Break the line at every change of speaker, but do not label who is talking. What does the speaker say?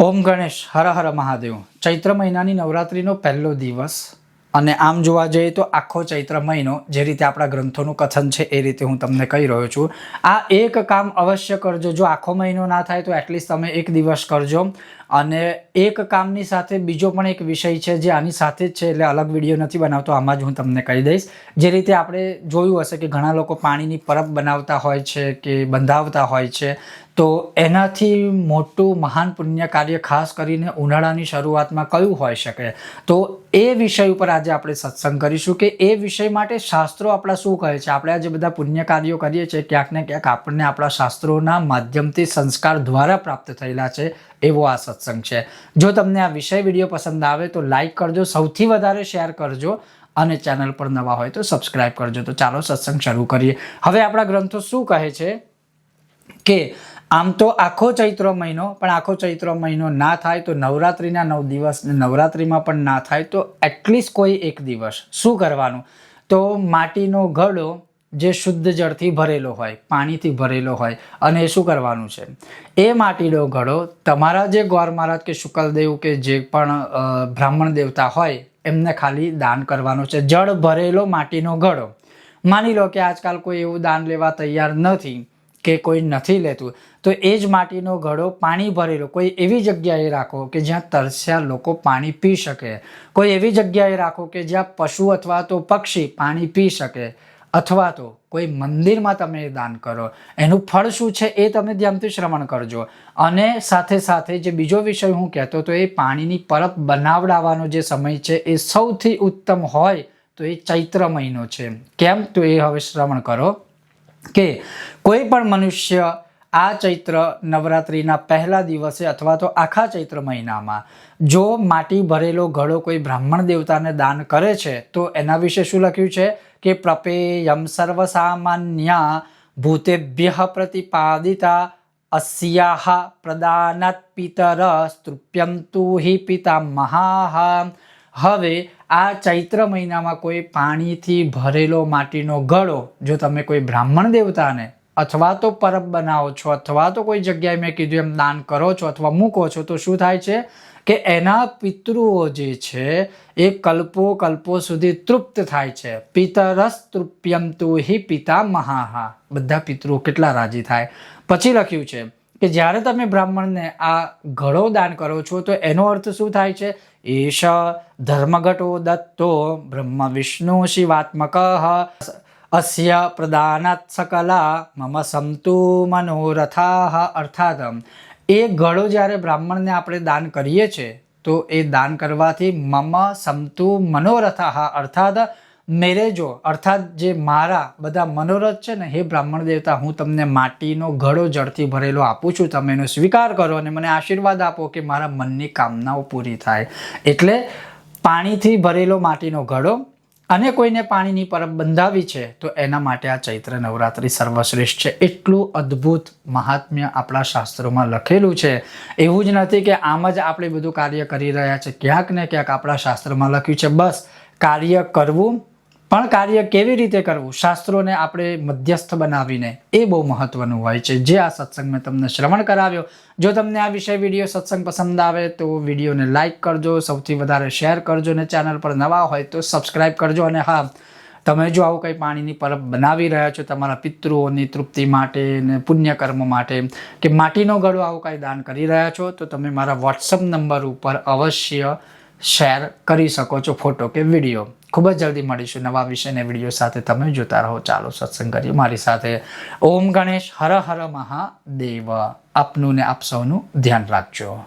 ઓમ ગણેશ, હર હર મહાદેવ. ચૈત્ર મહિનાની નવરાત્રિનો પહેલો દિવસ. અને આમ જોવા જઈએ તો આખો ચૈત્ર મહિનો જે રીતે આપણા ગ્રંથોનું કથન છે એ રીતે હું તમને કહી રહ્યો છું. આ એક કામ અવશ્ય કરજો. જો આખો મહિનો ના થાય તો એટલીસ્ટ તમે એક દિવસ કરજો. અને એક કામની સાથે બીજો પણ એક વિષય છે જે આની સાથે જ છે એટલે અલગ વીડિયો નથી બનાવતો, આમાં જ હું તમને કહી દઈશ. જે રીતે આપણે જોયું હશે કે ઘણા લોકો પાણીની પરબ બનાવતા હોય છે કે બંધાવતા હોય છે. તો એનાથી મોટું મહાન પુણ્ય કાર્ય ખાસ કરીને ઉનાળાની શરૂઆતમાં કયું હોઈ શકે? તો એ વિષય ઉપર આજે આપણે સત્સંગ કરીશું કે એ વિષય માટે શાસ્ત્રો આપણા શું કહે છે? આપણે આજે બધા પુણ્ય કાર્યો કરીએ છીએ, ક્યાંક ને ક્યાંક આપણને આપણા શાસ્ત્રોના માધ્યમથી સંસ્કાર દ્વારા પ્રાપ્ત થયેલા છે, એવો આ સત્સંગ છે. જો તમને આ વિષય વીડિયો પસંદ આવે તો લાઈક કરજો, સૌથી વધારે શેર કરજો અને ચેનલ પર નવા હોય તો સબસ્ક્રાઇબ કરજો. તો ચાલો સત્સંગ શરૂ કરીએ. હવે આપણા ગ્રંથો શું કહે છે? કે આમ તો આખો ચૈત્ર મહિનો, પણ આખો ચૈત્ર મહિનો ના થાય તો નવરાત્રિના નવ દિવસ નવરાત્રિમાં પણ ના થાય તો એટલીસ્ટ કોઈ એક દિવસ. શું કરવાનું? તો માટીનો ઘડો જે શુદ્ધ જળથી ભરેલો હોય, પાણીથી ભરેલો હોય, અને એ શું કરવાનું છે? એ માટીનો ઘડો તમારા જે ગોર મહારાજ કે શુકલદેવ કે જે પણ બ્રાહ્મણ દેવતા હોય, એમને ખાલી દાન કરવાનો છે. જળ ભરેલો માટીનો ઘડો માની લો કે આજકાલ કોઈ એવું દાન લેવા તૈયાર નથી કે કોઈ નથી લેતું. તો એ જ માટીનો ઘડો પાણી ભરેલો. કોઈ એવી જગ્યાએ રાખો કે જ્યાં તરસ્યા લોકો પાણી પી શકે. કોઈ એવી જગ્યાએ રાખો કે જ્યાં પશુ અથવા તો પક્ષી પાણી પી શકે. અથવા તો કોઈ મંદિરમાં તમે દાન કરો. એનું ફળ શું છે એ તમે ધ્યાનથી શ્રવણ કરજો. અને સાથે સાથે જે બીજો વિષય હું કહેતો તો એ પાણીની પરત બનાવડાવવાનો જે સમય છે એ સૌથી ઉત્તમ હોય તો એ ચૈત્ર મહિનો છે. કેમ? તો એ હવે શ્રવણ કરો. કે કોઈ પણ મનુષ્ય આ ચૈત્ર નવરાત્રિના પહેલા દિવસે અથવા તો આખા ચૈત્ર મહિનામાં જો માટી ભરેલો ઘડો કોઈ બ્રાહ્મણ દેવતાને દાન કરે છે, તો એના વિશે શું લખ્યું છે? કે પ્રપેયમ સર્વસામાન્ય ભૂતેભ્ય પ્રતિપાદિતા અસ્યાહ પ્રદાનાત પિતર સ્તૃપ્યંતુ હિ પિતા મહાહ હવે આ ચૈત્ર મહિનામાં કોઈ પાણીથી ભરેલો માટીનો ગળો, જો તમે કોઈ બ્રાહ્મણ દેવતાને, અથવા તો પરબ બનાવો છો, અથવા તો કોઈ જગ્યાએ મેં કીધું એમ દાન કરો છો અથવા મૂકો છો, તો શું થાય છે કે એના પિતૃઓ જે છે, એ કલ્પો કલ્પો સુધી તૃપ્ત થાય છે. પિતરસ તૃપ્યંતુ હિ પિતા મહાહા બધા પિતૃઓ કેટલા રાજી થાય? પછી લખ્યું છે કે જ્યારે તમે બ્રાહ્મણને આ ઘડો દાન કરો છો, તો એનો અર્થ શું થાય છે? એશ ધર્મઘટો દત્તો બ્રહ્મ વિષ્ણુ શિવાત્મક, અસ્ય પ્રદાનાત સકલા, મમ સંતુ મનોરથા, અર્થાત એ ઘડો જ્યારે બ્રાહ્મણને આપણે દાન કરીએ છીએ, તો એ દાન કરવાથી મમ સંતુ મનોરથા, અર્થાત મેરે જો, અર્થાત જે મારા બધા મનોરથ છે ને, હે બ્રાહ્મણ દેવતા, હું તમને માટીનો ઘડો જળથી ભરેલો આપું છું. તમે એનો સ્વીકાર કરો અને મને આશીર્વાદ આપો કે મારા મનની કામનાઓ પૂરી થાય. એટલે પાણીથી ભરેલો માટીનો ઘડો અને કોઈને પાણીની પરબ બંધાવી છે, તો એના માટે આ ચૈત્ર નવરાત્રિ સર્વશ્રેષ્ઠ છે. એટલું અદ્ભુત મહાત્મ્ય આપણા શાસ્ત્રોમાં લખેલું છે. એવું જ નથી કે આમ જ આપણે બધું કાર્ય કરી રહ્યા છે. ક્યાંક ને ક્યાંક આપણા શાસ્ત્રમાં લખ્યું છે, બસ, કાર્ય કરવું પણ કાર્ય કેવી રીતે કરવું? શાસ્ત્રોને આપણે મધ્યસ્થ બનાવીને એ બહુ મહત્વનું હોય છે. જે આ સત્સંગ મેં તમને શ્રવણ કરાવ્યો. જો તમને આ વિષય વીડિયો સત્સંગ પસંદ આવે તો વિડીયોને લાઇક કરજો, સૌથી વધારે શેર કરજો અને ચેનલ પર નવા હોય તો સબસ્ક્રાઈબ કરજો. અને હા, તમે જો આવું કંઈ પાણીની પરબ બનાવી રહ્યા છો તમારા પિતૃઓની તૃપ્તિ માટે ને પુણ્યકર્મ માટે કે માટીનો ગળો આવું કંઈ દાન કરી રહ્યા છો, તો તમે મારા વોટ્સઅપ નંબર ઉપર અવશ્ય શેર કરી શકો છો ફોટો કે વીડિયો. ખૂબ જ જલ્દી મળીશું નવા વિષયને વીડિયો સાથે તમે જોતા રહો. ચાલો સત્સંગ કરીએ. મારી સાથે ઓમ ગણેશ હર હર મહાદેવ. આપનું ને આપ સૌનું ધ્યાન રાખજો.